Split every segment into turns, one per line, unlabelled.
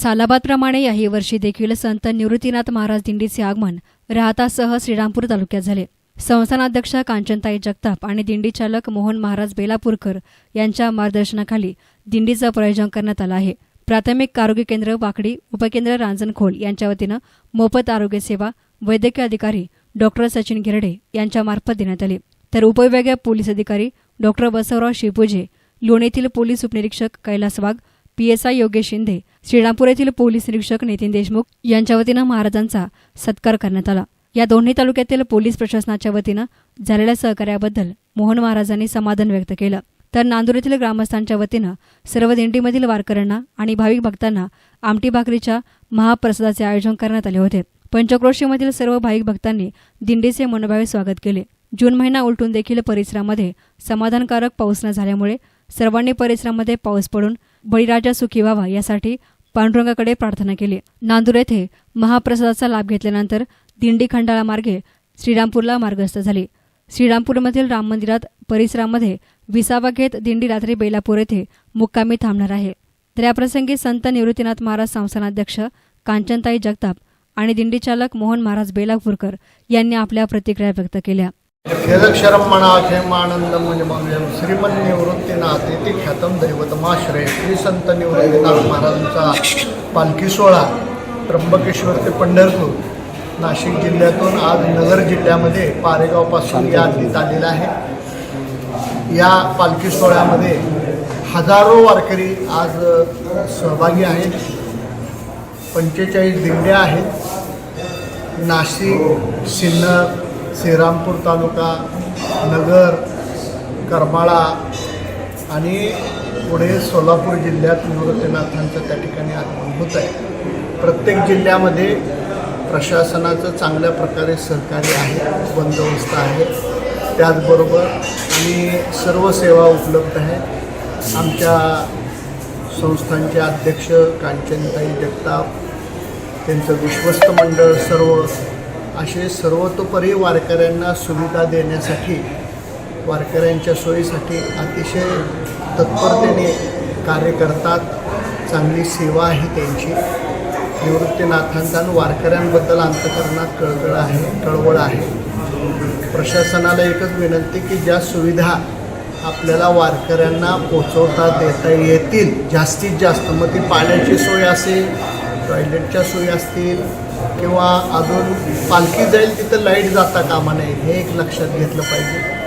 सालाबादप्रमाणे याही वर्षी देखील संत निवृत्तीनाथ महाराज दिंडीचे आगमन राहतासह श्रीरामपूर तालुक्यात झाले. संस्थानाध्यक्ष कांचनताई जगताप आणि दिंडी चालक मोहन महाराज बेलापूरकर यांच्या मार्गदर्शनाखाली दिंडीचं प्रयोजन करण्यात आलं आहे. प्राथमिक आरोग्य केंद्र वाकडी उपकेंद्र रांजणखोल यांच्या वतीनं मोफत आरोग्य सेवा वैद्यकीय अधिकारी डॉक्टर सचिन गिरडे यांच्या मार्फत देण्यात आली. तर उपविभागीय पोलीस अधिकारी डॉक्टर बसवराव शिपुजे लोणीतील पोलीस उपनिरीक्षक कैलास वाघ पीएसआय योगेश शिंदे श्रीरामपूर येथील पोलीस निरीक्षक नितीन देशमुख यांच्या वतीनं महाराजांचा सत्कार करण्यात आला. या दोन्ही तालुक्यातील पोलीस प्रशासनाच्या वतीनं झालेल्या सहकार्याबद्दल मोहन महाराजांनी समाधान व्यक्त केलं. तर नांदूर येथील ग्रामस्थांच्या वतीनं सर्व दिंडीमधील वारकऱ्यांना आणि भाविक भक्तांना आमटी भाकरीच्या महाप्रसादाचे आयोजन करण्यात आले होते. पंचक्रोशीमधील सर्व भाविक भक्तांनी दिंडीचे मनोभावे स्वागत केले. जून महिना उलटून देखील परिसरामध्ये समाधानकारक पाऊस न झाल्यामुळे सर्वांनी परिसरामध्ये पाऊस पडून बळीराजा सुखी व्हावा यासाठी पांडुरंगाकडे प्रार्थना केली. नांदूर येथे महाप्रसादाचा लाभ घेतल्यानंतर दिंडी खंडाळा मार्गे श्रीरामपूरला मार्गस्थ झाली. श्रीरामपूरमधील राम मंदिरात परिसरामध्ये विसावा घेत दिंडी रात्री बेलापूर येथे मुक्कामी थांबणार आहे. तर याप्रसंगी संत निवृत्तीनाथ महाराज संस्थानाध्यक्ष कांचनताई जगताप आणि दिंडी चालक मोहन महाराज बेलापूरकर यांनी आपल्या प्रतिक्रिया व्यक्त केल्या.
खेदक्षरम म्हणा खेमानंद मुनिमंगलम श्रीमन निवृत्तीनाथ येथे ख्यातम दैवतमाश्रय श्री संत निवृत्तीनाथ महाराजांचा पालखी सोहळा त्र्यंबकेश्वर ते पंढरपूर नाशिक जिल्ह्यातून आज नगर जिल्ह्यामध्ये पारेगावपासून या हद्दीत आलेला आहे. या पालखी सोहळ्यामध्ये हजारो वारकरी आज सहभागी आहेत. पंचेचाळीस दिंड्या आहेत. नाशिक सिन्नर श्रीरामपूर तालुका नगर करमाळा आणि पुढे सोलापूर जिल्ह्यात निवृत्तीनाथांचं त्या ठिकाणी आगमन होत आहे. प्रत्येक जिल्ह्यामध्ये प्रशासनाचं चांगल्या प्रकारे सहकार्य आहे बंदोबस्त आहे. त्याचबरोबर आणि सर्व सेवा उपलब्ध आहेत आमच्या संस्थांचे अध्यक्ष कांचनताई जगताप त्यांचं विश्वस्त मंडळ सर्व असे सर्वतोपरी वारकऱ्यांना सुविधा देण्यासाठी वारकऱ्यांच्या सोयीसाठी अतिशय तत्परतेने कार्य करतात. चांगली सेवा आहे त्यांची. निवृत्तीनाथांचा आणि वारकऱ्यांबद्दल अंतकरणात कळकळ आहे कळवळ आहे. प्रशासनाला एकच विनंती की ज्या सुविधा आपल्याला वारकऱ्यांना पोचवता देता येतील जास्तीत जास्त. मग ती पाण्याची सोय असेल टॉयलेटच्या सोयी असतील किंवा अजून पालखी जाईल तिथं लाइट जाता कामा नये हे एक लक्षात घेतलं पाहिजे.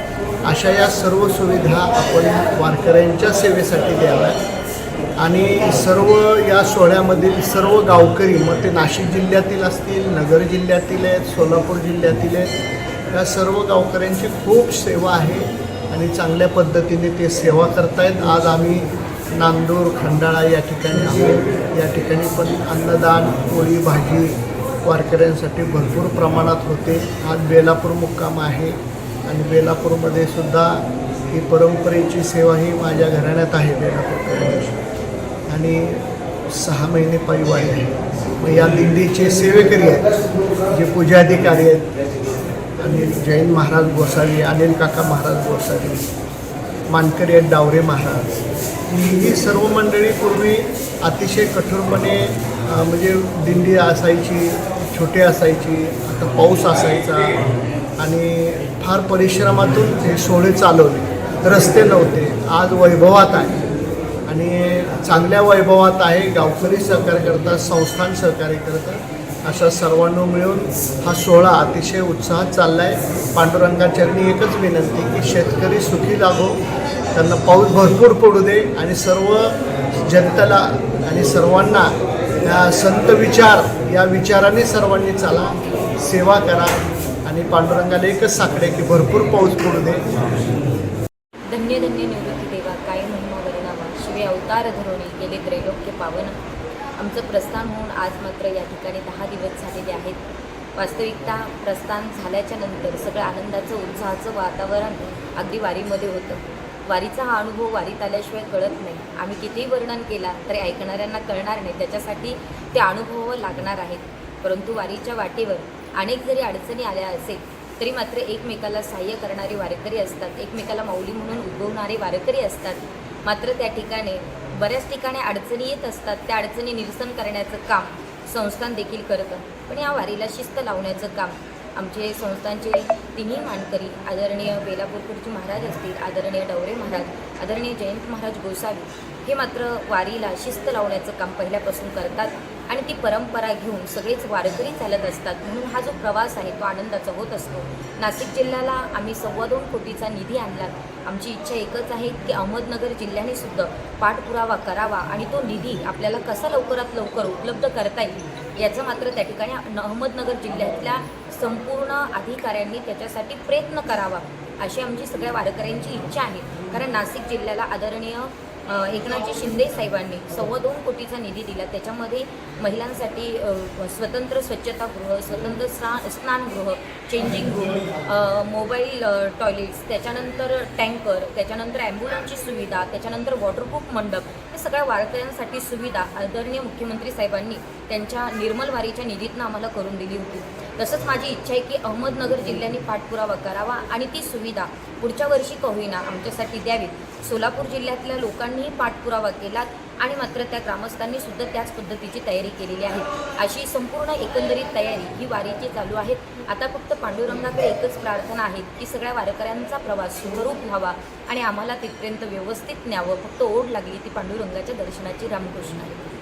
अशा या सर्व सुविधा आपण वारकऱ्यांच्या सेवेसाठी द्याव्या आणि सर्व या सोहळ्यामधील सर्व गावकरी मग ते नाशिक जिल्ह्यातील असतील नगर जिल्ह्यातील आहेत सोलापूर जिल्ह्यातील आहेत या सर्व गावकऱ्यांची खूप सेवा आहे आणि चांगल्या पद्धतीने ते सेवा करतायत. आज आम्ही नांदूर खंडाळा या ठिकाणी आहोत. या ठिकाणी पण अन्नदान पोळी भाजी वारकऱ्यांसाठी भरपूर प्रमाणात होते. आज बेलापूर मुक्काम आहे आणि बेलापूरमध्ये सुद्धा ही परंपरेची सेवा ही माझ्या घराण्यात आहे बेलापूरकडे आणि सहा महिने पायी आहे. मग या दिंडीचे सेवेकरी आहेत जे पूजाधिकारी आहेत आणि जैन महाराज गोसावी अनिल काका महाराज गोसावी मानकरी आहेत डावरे महाराज. ही सर्व मंडळी पूर्वी अतिशय कठोरपणे म्हणजे दिंडी असायची छोटे असायची आता पाऊस असायचा आणि फार परिश्रमातून हे सोहळे चालवले. रस्ते नव्हते. आज वैभवात आहे. आणि चांगल्या वैभवात आहे. गावकरी सहकार्य करतात संस्थान सहकार्य करतात. अशा सर्वांना मिळून हा सोहळा अतिशय उत्साहात चालला आहे पांडुरंगाचरणी एकच विनंती की शेतकरी सुखी लागो त्यांना पाऊस भरपूर पडू दे आणि सर्व जनतेला आणि सर्वांना या संत विचार या विचाराने सर्वांनी चाला सेवा करा आणि पांडुरंगाला एकच साकडे की भरपूर पाऊस पडू दे.
धन्य धन्य निवृत्ती देवा काय महिमा परिणामा शिवे अवतार धरोणी गेले त्रैलोक्य पावन. आमचं प्रस्थान होऊन आज मात्र या ठिकाणी दहा दिवस झालेले आहेत. वास्तविकता प्रस्थान झाल्याच्यानंतर सगळं आनंदाचं उत्साहाचं वातावरण अगदी वारीमध्ये होतं. वारीचा हा अनुभव वारीत आल्याशिवाय कळत नाही. आम्ही कितीही वर्णन केला तरी ऐकणाऱ्यांना कळणार नाही. त्याच्यासाठी ते अनुभव लागणार आहेत. परंतु वारीच्या वाटेवर अनेक जरी अडचणी आल्या असेल तरी मात्र एकमेकाला सहाय्य करणारे वारकरी असतात. एकमेकाला माऊली म्हणून उद्भवणारे वारकरी असतात. मात्र त्या ठिकाणी बऱ्याच ठिकाणी अडचणी येत असतात. त्या अडचणी निरसन करण्याचं काम संस्थान देखील करतं. पण या वारीला शिस्त लावण्याचं काम आमचे संस्थांचे तिन्ही मानकरी आदरणीय बेलापूरपूरजी महाराज असतील आदरणीय डवरे महाराज आदरणीय जयंत महाराज गोसावी हे मात्र वारीला शिस्त लावण्याचं काम पहिल्यापासून करतात आणि ती परंपरा घेऊन सगळेच वारकरी चालत असतात. म्हणून हा जो प्रवास आहे तो आनंदाचा होत असतो. नाशिक जिल्ह्याला आम्ही सव्वा दोन कोटीचा निधी आणला. आमची इच्छा एकच आहे की अहमदनगर जिल्ह्याने सुद्धा पाठपुरावा करावा आणि तो निधी आपल्याला कसा लवकरात लवकर उपलब्ध करता येईल याचं मात्र त्या ठिकाणी अहमदनगर जिल्ह्यातल्या संपूर्ण अधिकाऱ्यांनी त्याच्यासाठी प्रयत्न करावा अशी आमची सगळ्या वारकऱ्यांची इच्छा आहे. कारण नाशिक जिल्ह्याला आदरणीय एकनाथजी शिंदे साहेबांनी सव्वा दोन कोटीचा निधी दिला. त्याच्यामध्ये महिलांसाठी स्वतंत्र स्वच्छतागृह स्वतंत्र स्ना स्नानगृह चेंजिंग रूम मोबाईल टॉयलेट्स त्याच्यानंतर टँकर त्याच्यानंतर ॲम्ब्युलन्सची सुविधा त्याच्यानंतर वॉटरप्रूफ मंडप हे सगळ्या वारकऱ्यांसाठी सुविधा आदरणीय मुख्यमंत्री साहेबांनी त्यांच्या निर्मल वारीच्या निधीतनं आम्हाला करून दिली होती. तसंच माझी इच्छा आहे की अहमदनगर जिल्ह्याने पाठपुरावा करावा आणि ती सुविधा पुढच्या वर्षी का होईना आमच्यासाठी द्यावीत सोलापूर जिल्ह्यातल्या लोकांनीही पाठपुरावा केला आणि मात्र त्या ग्रामस्थांनी सुद्धा त्याच पद्धतीची तयारी केलेली आहे. अशी संपूर्ण एकंदरीत तयारी ही वारीची चालू आहे. आता फक्त पांडुरंगाकडे एकच प्रार्थना आहे की सगळ्या वारकऱ्यांचा प्रवास सुखरूप व्हावा आणि आम्हाला तिथपर्यंत व्यवस्थित न्यावं. फक्त ओढ लागली ती पांडुरंगाच्या दर्शनाची रामकृष्ण. आहे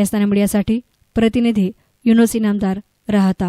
एस मीडियासाठी प्रतिनिधी युनोसी इनामदार राहता.